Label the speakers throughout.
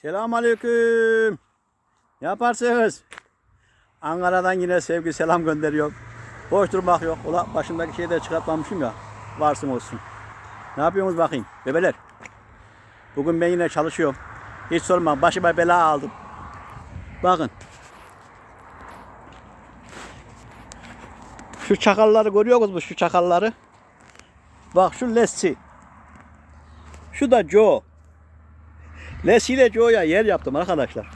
Speaker 1: Selamünaleyküm. Ne yaparsınız? Ankara'dan yine sevgi selam gönderiyorum. Boş durmak yok. Ula başındaki şeyi de çıkartmamışım ya. Varsın olsun. Ne yapıyorsunuz bakayım bebeler? Bugün ben yine çalışıyorum. Hiç sorma başıma bela aldım. Bakın. Şu çakalları görüyor musunuz şu çakalları? Bak şu Leslie. Şu da Joe. Leslie ile Joe'ya yer yaptım arkadaşlar.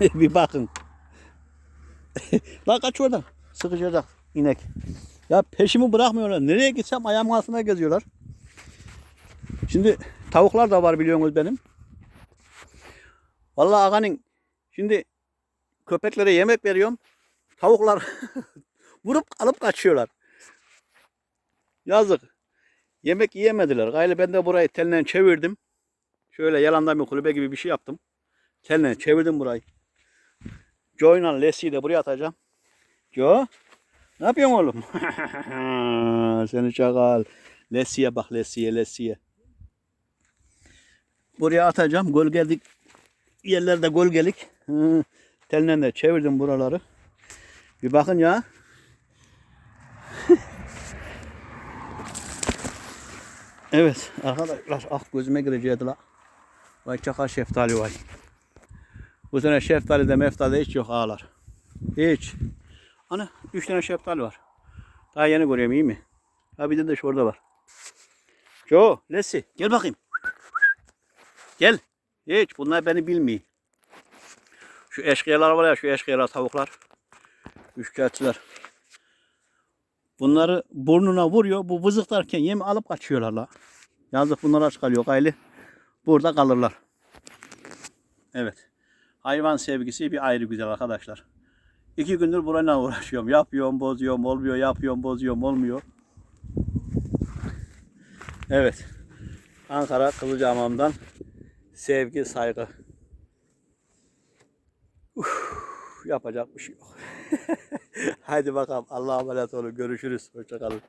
Speaker 1: bir bakın. Lan kaç oradan. Sıkışacak inek. Ya peşimi bırakmıyorlar. Nereye gitsem ayağımın altında geziyorlar. Şimdi tavuklar da var biliyorsunuz benim. Vallahi ağanın şimdi köpeklere yemek veriyorum. Tavuklar vurup alıp kaçıyorlar. Yazık. Yemek yiyemediler. Gayrı ben de burayı tellen çevirdim. Şöyle yalandan bir kulübe gibi bir şey yaptım. Tellen çevirdim burayı. Joe ile Leslie'yi de buraya atacağım. Joe. Ne yapıyorsun oğlum? Seni çakal. Leslie'ye bak Leslie'ye Leslie'ye. Buraya atacağım. Gölgelik yerlerde gölgelik. Hı, Tellen de çevirdim buraları. Bir bakın ya. Evet arkadaşlar ah gözüme girecekti la. Vay çakal şeftali vay. Bu sene şeftali de meftali hiç yok ağlar. Hiç. Ana üç tane şeftali var. Daha yeni görüyorum iyi mi? Ha bir de de şurada var. Joe, Leslie gel bakayım. Gel. Hiç bunlar beni bilmiyor. Şu eşkıyalar var ya şu eşkıyalar tavuklar. Üçkağıtçılar. Bunları burnuna vuruyor. Bu vızıklarken yemi alıp kaçıyorlar la. Yazık bunlar aç kalıyor gayli. Burada kalırlar. Evet. Hayvan sevgisi bir ayrı güzel arkadaşlar. İki gündür burayla uğraşıyorum. Yapıyorum, bozuyorum, olmuyor, yapıyorum, bozuyorum, olmuyor. Evet. Ankara Kılıcahamam'dan sevgi, saygı. Uf, yapacak bir şey yok. Haydi bakalım. Allah'a emanet olun. Görüşürüz. Hoşçakalın.